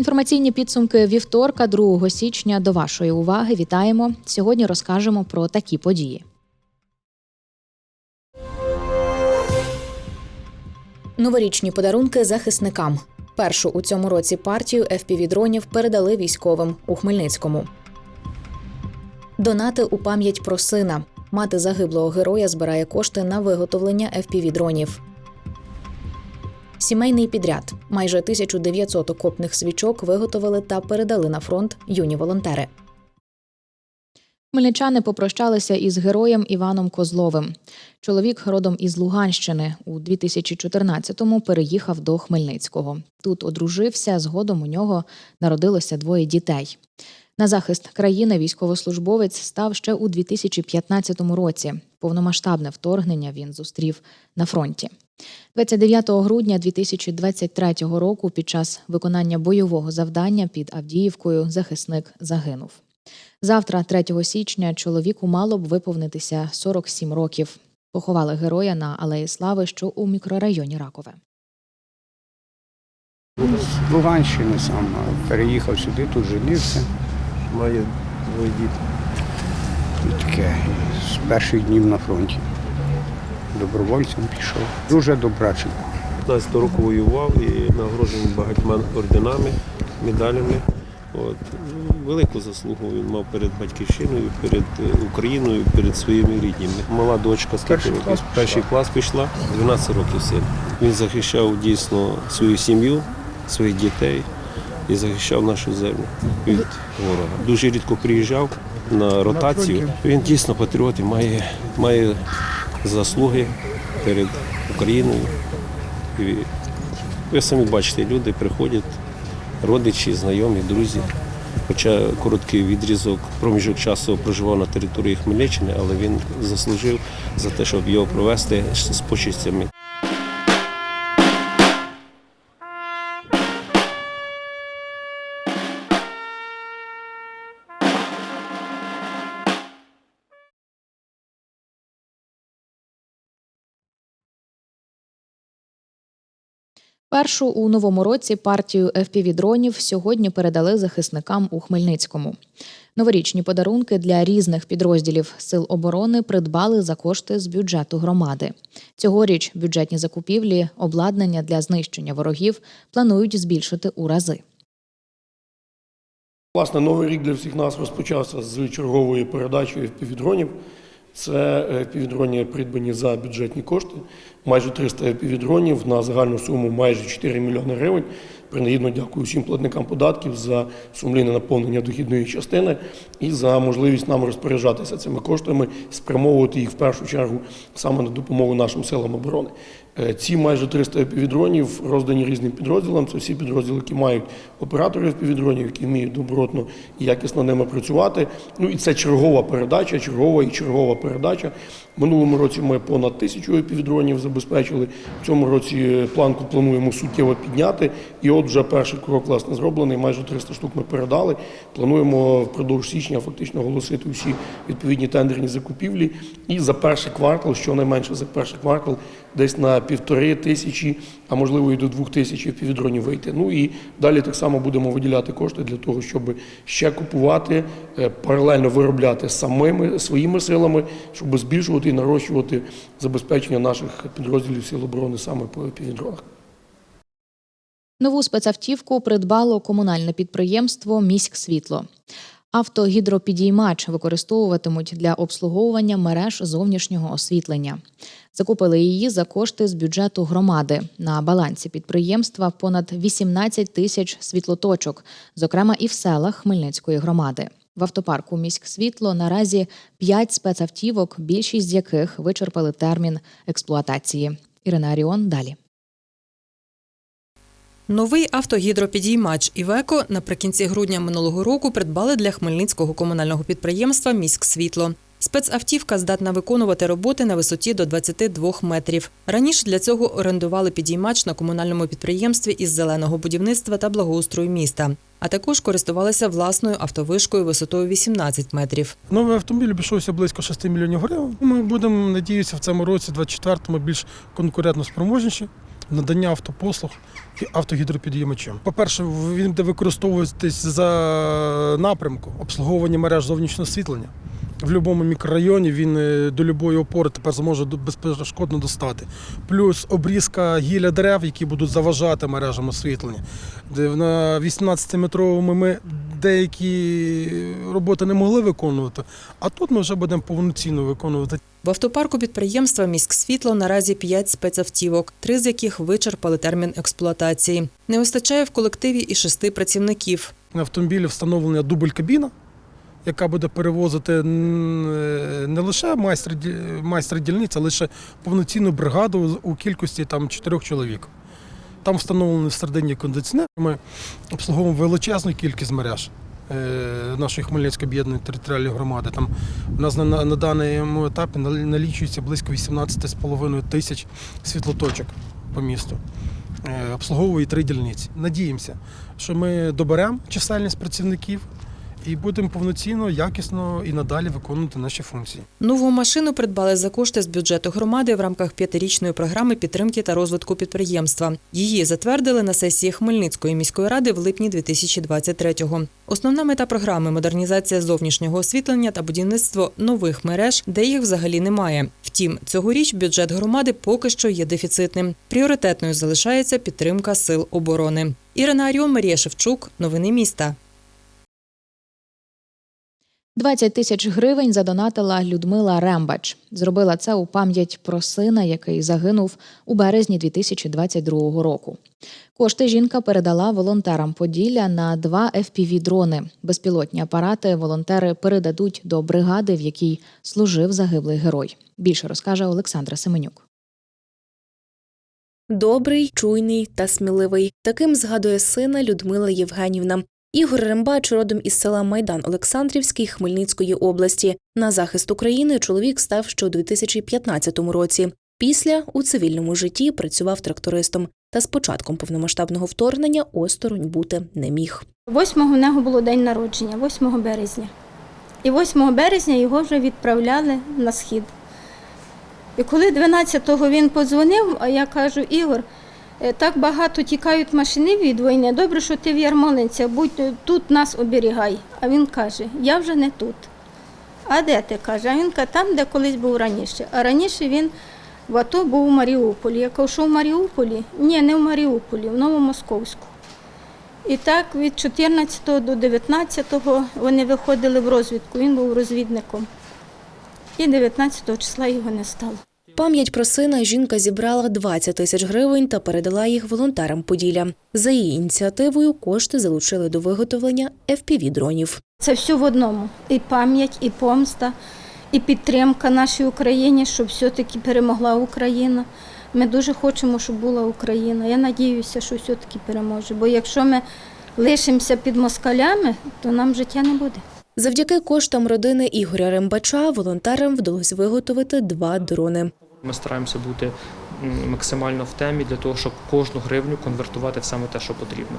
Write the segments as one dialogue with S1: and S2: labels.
S1: Інформаційні підсумки вівторка, 2 січня. До вашої уваги вітаємо. Сьогодні розкажемо про такі події. Новорічні подарунки захисникам. Першу у цьому році партію FPV-дронів передали військовим у Хмельницькому. Донати у пам'ять про сина. Мати загиблого героя збирає кошти на виготовлення FPV-дронів. Сімейний підряд. Майже 1900 окопних свічок виготовили та передали на фронт юні волонтери. Хмельничани попрощалися із героєм Іваном Козловим. Чоловік родом із Луганщини у 2014-му переїхав до Хмельницького. Тут одружився. Згодом у нього народилося двоє дітей. На захист країни військовослужбовець став ще у 2015 році. Повномасштабне вторгнення він зустрів на фронті. 29 грудня 2023 року під час виконання бойового завдання під Авдіївкою захисник загинув. Завтра, 3 січня, чоловіку мало б виповнитися 47 років. Поховали героя на Алеї Слави, що у мікрорайоні Ракове.
S2: З Луганщини сам переїхав сюди, тут женився.
S3: Має двоє дітей.
S2: І таке з перших днів на фронті. Добровольцем пішов. Дуже добрачий.
S3: 15 року воював і нагороджений багатьма орденами, медалями. От. Велику заслугу він мав перед батьківщиною, перед е, Україною, перед своїми рідними. Мала дочка з
S2: Перший клас
S3: перший клас пішла, 12 років син. Він захищав дійсно свою сім'ю, своїх дітей і захищав нашу землю від ворога. Дуже рідко приїжджав на ротацію. Він дійсно патріот і має, має заслуги перед Україною. І ви самі бачите, люди приходять, родичі, знайомі, друзі. Хоча короткий відрізок, проміжок часу проживав на території Хмельниччини, але він заслужив за те, щоб його провести з почистями.
S1: Першу у новому році партію FPV-дронів сьогодні передали захисникам у Хмельницькому. Новорічні подарунки для різних підрозділів сил оборони придбали за кошти з бюджету громади. Цьогоріч бюджетні закупівлі, обладнання для знищення ворогів планують збільшити у рази.
S4: Власне, новий рік для всіх нас розпочався з чергової передачі впівдронів. Це е, придбані за бюджетні кошти. Майже 300 піввідронів на загальну суму майже 4 мільйони гривень. Принагідно дякую всім платникам податків за сумлінне наповнення дохідної частини і за можливість нам розпоряджатися цими коштами, спрямовувати їх в першу чергу саме на допомогу нашим силам оборони. Е, Ці майже 300 півдронів роздані різним підрозділам. Це всі підрозділи, які мають операторів півдронів, які вміють добротно і якісно ними працювати. Ну і це чергова передача, чергова і чергова передача. Минулому році ми понад тисячу півдронів забезпечили. В цьому році планку плануємо суттєво підняти. І от вже перший крок власне зроблений. Майже 300 штук ми передали. Плануємо впродовж січня фактично оголосити всі відповідні тендерні закупівлі. І за перший квартал, щонайменше за перший квартал, десь на півтори тисячі, а можливо і до двох тисяч півдронів вийти. Ну і далі так само будемо виділяти кошти для того, щоб ще купувати, е, паралельно виробляти самими своїми силами, щоб збільшувати і нарощувати забезпечення наших підрозділів сил оборони саме по півдронах.
S1: Нову спецавтівку придбало комунальне підприємство Міськсвітло. Автогідропідіймач використовуватимуть для обслуговування мереж зовнішнього освітлення. Закупили її за кошти з бюджету громади. На балансі підприємства понад 18 тисяч світлоточок, зокрема і в селах Хмельницької громади. В автопарку Міськсвітло наразі 5 спецавтівок, більшість з яких вичерпали термін експлуатації. Ірина Аріон далі.
S5: Новий автогідропідіймач «Івеко» наприкінці грудня минулого року придбали для хмельницького комунального підприємства «Міськсвітло». Спецавтівка здатна виконувати роботи на висоті до 22 метрів. Раніше для цього орендували підіймач на комунальному підприємстві із зеленого будівництва та благоустрою міста, а також користувалися власною автовишкою висотою 18 метрів.
S6: Новий автомобіль обійшовся близько 6 мільйонів гривень. Ми будемо, надіюся, в цьому році, 24-му, більш конкурентно спроможніші в наданні автопослуг і автогідропідіймачем. По-перше, він буде використовуватись за напрямку обслуговування мереж зовнішнього освітлення. В будь-якому мікрорайоні він е, до будь-якої опори тепер зможе безперешкодно достати. Плюс обрізка гілля дерев, які будуть заважати мережам освітлення. На 18-метровому ми деякі роботи не могли виконувати, а тут ми вже будемо повноцінно виконувати.
S5: В автопарку підприємства «Міськсвітло» наразі 5 спецавтівок, три з яких вичерпали термін експлуатації. Не вистачає в колективі і шести працівників.
S6: На автомобілі встановлена дубль-кабіна, яка буде перевозити е, не лише майстра дільниць, а лише повноцінну бригаду у кількості там, чотирьох чоловік. Там встановлені всередині кондиціонер. Ми обслуговуємо величезну кількість мереж е, нашої Хмельницької об'єднаної територіальної громади. Там у нас на, на, даному етапі налічується близько 18,5 тисяч світлоточок по місту. Е, Обслуговує три дільниці. Надіємося, що ми доберемо чисельність працівників і будемо повноцінно, якісно і надалі виконувати наші функції.
S5: Нову машину придбали за кошти з бюджету громади в рамках п'ятирічної програми підтримки та розвитку підприємства. Її затвердили на сесії Хмельницької міської ради в липні 2023-го. Основна мета програми модернізація зовнішнього освітлення та будівництво нових мереж, де їх взагалі немає. Втім, цьогоріч бюджет громади поки що є дефіцитним. Пріоритетною залишається підтримка сил оборони. Ірина Аріон, Марія Шевчук. Новини міста.
S1: 20 тисяч гривень задонатила Людмила Рембач. Зробила це у пам'ять про сина, який загинув у березні 2022 року. Кошти жінка передала волонтерам Поділля на два FPV-дрони. Безпілотні апарати волонтери передадуть до бригади, в якій служив загиблий герой. Більше розкаже Олександра Семенюк.
S7: Добрий, чуйний та сміливий. Таким згадує сина Людмила Євгенівна. Ігор Рембач родом із села Майдан Олександрівський Хмельницької області. На захист України чоловік став ще у 2015 році. Після у цивільному житті працював трактористом. Та з початком повномасштабного вторгнення осторонь бути не міг.
S8: 8 в нього було день народження, 8 березня. І 8 березня його вже відправляли на схід. І коли 12-го він подзвонив, а я кажу, Ігор, так багато тікають машини від війни, добре, що ти в Ярмолинці, будь тут нас оберігай. А він каже, я вже не тут. А де ти каже? А він каже, там, де колись був раніше. А раніше він в АТО був у Маріуполі. Я кажу, що в Маріуполі? Ні, не в Маріуполі, в Новомосковську. І так від 14 до 19 вони виходили в розвідку, він був розвідником. І 19 числа його не стало.
S7: Пам'ять про сина жінка зібрала 20 тисяч гривень та передала їх волонтерам Поділля. За її ініціативою кошти залучили до виготовлення FPV-дронів.
S8: Це все в одному. І пам'ять, і помста, і підтримка нашій Україні, щоб все-таки перемогла Україна. Ми дуже хочемо, щоб була Україна. Я надіюся, що все-таки переможе. Бо якщо ми лишимося під москалями, то нам життя не буде.
S7: Завдяки коштам родини Ігоря Рембача волонтерам вдалося виготовити два дрони.
S9: Ми стараємося бути максимально в темі для того, щоб кожну гривню конвертувати в саме те, що потрібно.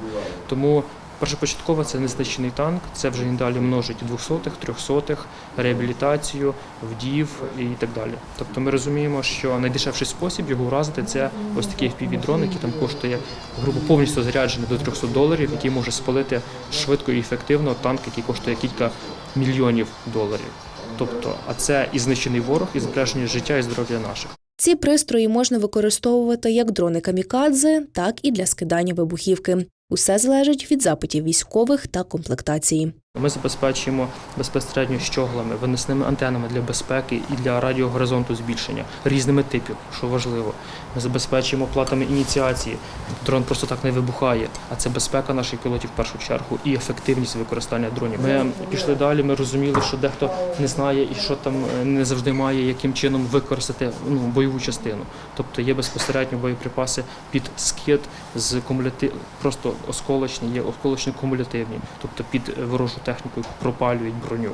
S9: Тому першопочатково це незначний танк, це вже і далі множить двохсотих, трьохсотих, реабілітацію, вдів і так далі. Тобто ми розуміємо, що найдешевший спосіб його вразити це ось такий FPV-дрон, який там коштує грубо повністю заряджений до 300 доларів, який може спалити швидко і ефективно танк, який коштує кілька мільйонів доларів. Тобто, а це і знищений ворог, і збереження життя і здоров'я наших.
S7: Ці пристрої можна використовувати як дрони камікадзе, так і для скидання вибухівки. Усе залежить від запитів військових та комплектації.
S9: Ми забезпечуємо безпосередньо щоглами, виносними антенами для безпеки і для радіогоризонту збільшення різними типів, що важливо. Ми забезпечуємо платами ініціації. Дрон просто так не вибухає, а це безпека наших пілотів в першу чергу і ефективність використання дронів. Ми пішли далі. Ми розуміли, що дехто не знає і що там е, не завжди має, яким чином використати ну, бойову частину. Тобто є безпосередньо боєприпаси під скид з кумулятив, просто осколочні, є осколочно кумулятивні, тобто під ворожу техніку, яку пропалюють броню.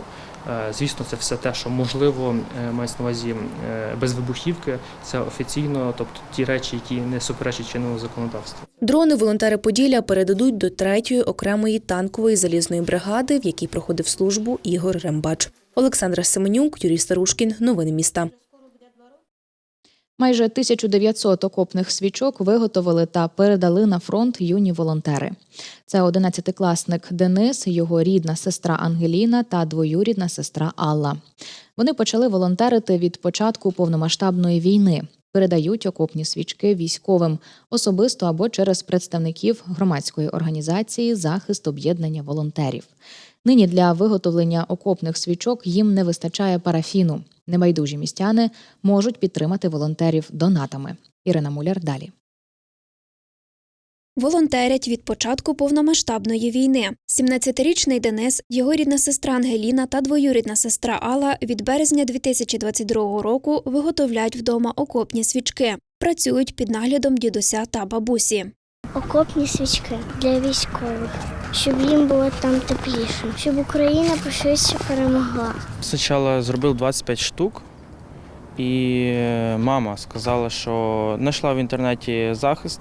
S9: Е, Звісно, це все те, що можливо е, мається на увазі е, без вибухівки. Це офіційно, тобто ті речі, які не суперечать чинному законодавству.
S7: Дрони волонтери Поділля передадуть до третьої окремої танкової залізної бригади, в якій проходив службу Ігор Рембач. Олександра Семенюк, Юрій Старушкін. Новини міста.
S1: Майже 1900 окопних свічок виготовили та передали на фронт юні волонтери. Це 11-класник Денис, його рідна сестра Ангеліна та двоюрідна сестра Алла. Вони почали волонтерити від початку повномасштабної війни. Передають окопні свічки військовим особисто або через представників громадської організації Захист об'єднання волонтерів. Нині для виготовлення окопних свічок їм не вистачає парафіну. Небайдужі містяни можуть підтримати волонтерів донатами. Ірина Муляр далі.
S10: Волонтерять від початку повномасштабної війни. 17-річний Денис, його рідна сестра Ангеліна та двоюрідна сестра Алла від березня 2022 року виготовляють вдома окопні свічки. Працюють під наглядом дідуся та бабусі.
S11: окопні свічки для військових, щоб їм було там тепліше, щоб Україна пошвидше перемогла.
S12: Спочатку зробив 25 штук, і е, мама сказала, що знайшла в інтернеті захист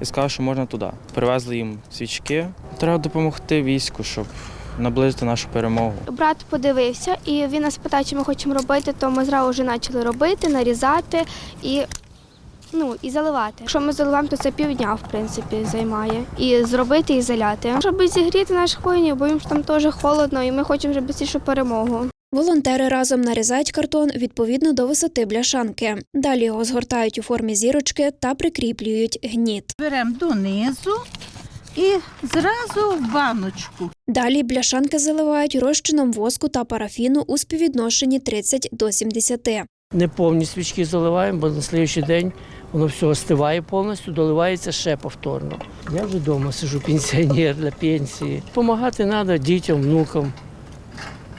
S12: і сказала, що можна туди. Привезли їм свічки. Треба допомогти війську, щоб наблизити нашу перемогу.
S11: Брат подивився, і він нас питає, чи ми хочемо робити, то ми зразу вже почали робити, нарізати і. Ну і заливати. Якщо ми заливаємо, то це півдня в принципі займає. І зробити і заляти. Щоб зігріти наших воїнів, бо їм ж там теж холодно, і ми хочемо вже швидше перемогу.
S10: Волонтери разом нарізають картон відповідно до висоти бляшанки. Далі його згортають у формі зірочки та прикріплюють гніт.
S13: Беремо донизу і зразу в баночку.
S10: Далі бляшанки заливають розчином воску та парафіну у співвідношенні 30 до 70.
S14: Не повні свічки заливаємо, бо на слідчий день воно все остиває повністю, доливається ще повторно. Я вже вдома сижу пенсіонер для пенсії. Помагати треба дітям, внукам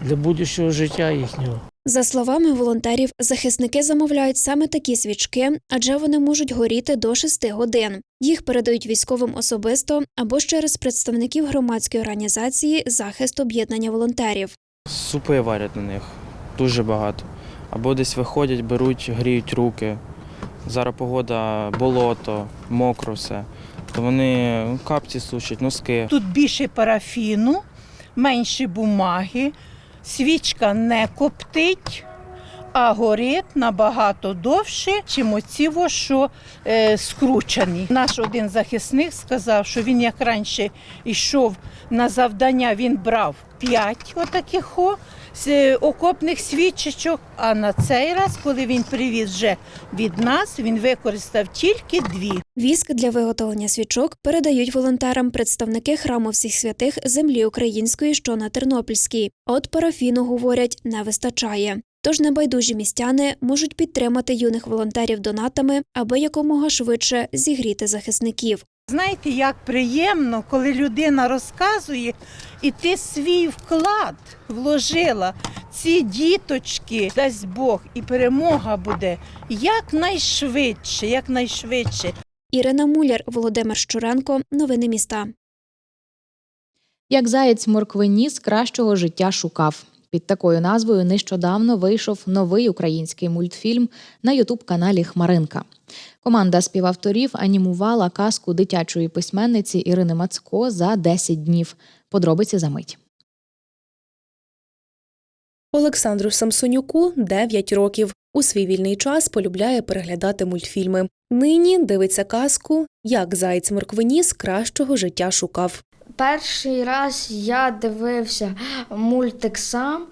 S14: для будущого життя їхнього.
S10: За словами волонтерів, захисники замовляють саме такі свічки, адже вони можуть горіти до 6 годин. Їх передають військовим особисто або ж через представників громадської організації Захист об'єднання волонтерів.
S12: Супи варять на них дуже багато. Або десь виходять, беруть, гріють руки. Зараз погода, болото, мокро все. То вони капці сушать, носки.
S13: Тут більше парафіну, менше бумаги, свічка не коптить, а горить набагато довше, чим оці, що е, скручені. Наш один захисник сказав, що він як раніше йшов на завдання, він брав п'ять отаких о, з окопних свічечок. А на цей раз, коли він привіз вже від нас, він використав тільки дві.
S10: Віск для виготовлення свічок передають волонтерам представники храму всіх святих землі української, що на Тернопільській. От парафіну говорять, не вистачає. Тож небайдужі містяни можуть підтримати юних волонтерів донатами, аби якомога швидше зігріти захисників.
S13: Знаєте, як приємно, коли людина розказує, і ти свій вклад вложила. Ці діточки, дасть Бог, і перемога буде якнайшвидше, якнайшвидше.
S10: Ірина Муляр, Володимир Щуренко. Новини міста.
S1: Як заєць морквиніс кращого життя шукав. Під такою назвою нещодавно вийшов новий український мультфільм на ютуб-каналі Хмаринка. Команда співавторів анімувала казку дитячої письменниці Ірини Мацко за 10 днів. Подробиці за мить.
S7: Олександру Самсонюку 9 років. У свій вільний час полюбляє переглядати мультфільми. Нині дивиться казку Як заєць морквиніс кращого життя шукав.
S11: Перший раз я дивився мультик сам,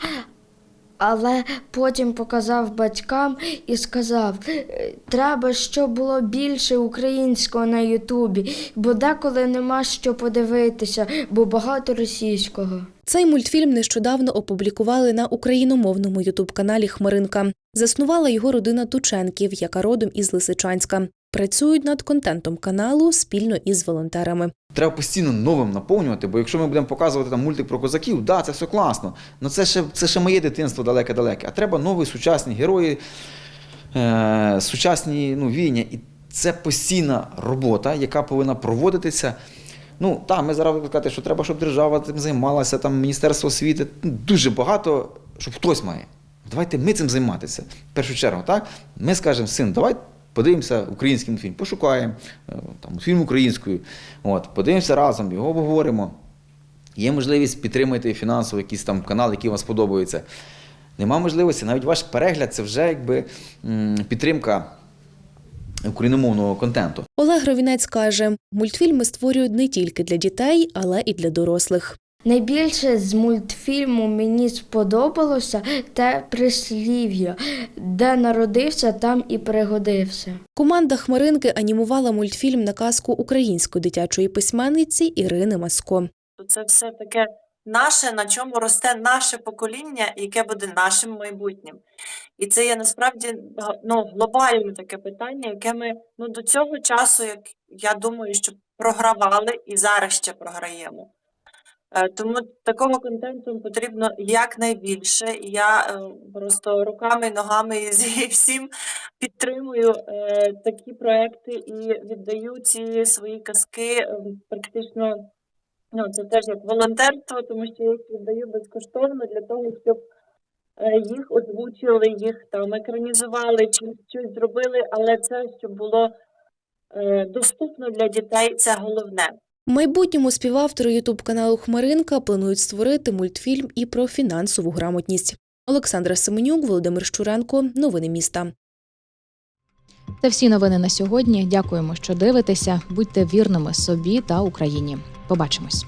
S11: але потім показав батькам і сказав: «Е, треба, щоб було більше українського на Ютубі, бо деколи нема що подивитися, бо багато російського.
S7: Цей мультфільм нещодавно опублікували на україномовному ютуб-каналі Хмаринка. Заснувала його родина Тученків, яка родом із Лисичанська. Працюють над контентом каналу спільно із волонтерами.
S15: Треба постійно новим наповнювати, бо якщо ми будемо показувати там мультик про козаків, да, це все класно. але це ще, це ще моє дитинство далеке-далеке. А треба нові сучасні герої, е, сучасні ну, війня. І це постійна робота, яка повинна проводитися Ну так, ми зараз казати, що треба, щоб держава цим займалася, там Міністерство освіти. Ну, дуже багато, щоб хтось має. Давайте ми цим займатися. В першу чергу, так? Ми скажемо, син, давай подивимося український мультфільм, пошукаємо е, там, мультфільм українською, от, подивимося разом, його обговоримо. Є можливість підтримати фінансово якийсь там канал, який вам сподобається. Нема можливості, навіть ваш перегляд це вже якби підтримка україномовного контенту.
S7: Олег Ровінець каже, мультфільми створюють не тільки для дітей, але і для дорослих.
S11: Найбільше з мультфільму мені сподобалося те прислів'я, де народився, там і пригодився.
S7: Команда Хмаринки анімувала мультфільм на казку української дитячої письменниці Ірини Маско.
S16: це все таке наше, на чому росте наше покоління, яке буде нашим майбутнім. І це є насправді ну, глобальне таке питання, яке ми ну, до цього часу, як я думаю, що програвали і зараз ще програємо. Е, Тому такого контенту потрібно якнайбільше. І я е, просто руками, ногами і всім підтримую е, такі проекти і віддаю ці свої казки практично Ну, це теж як волонтерство, тому що я їх віддаю безкоштовно для того, щоб їх озвучили, їх там екранізували чи щось зробили, але це щоб було доступно для дітей, це головне.
S7: Майбутньому співавтори Ютуб каналу Хмаринка планують створити мультфільм і про фінансову грамотність. Олександра Семенюк, Володимир Щуренко, новини міста.
S1: Це всі новини на сьогодні. Дякуємо, що дивитеся. Будьте вірними собі та Україні. Побачимось.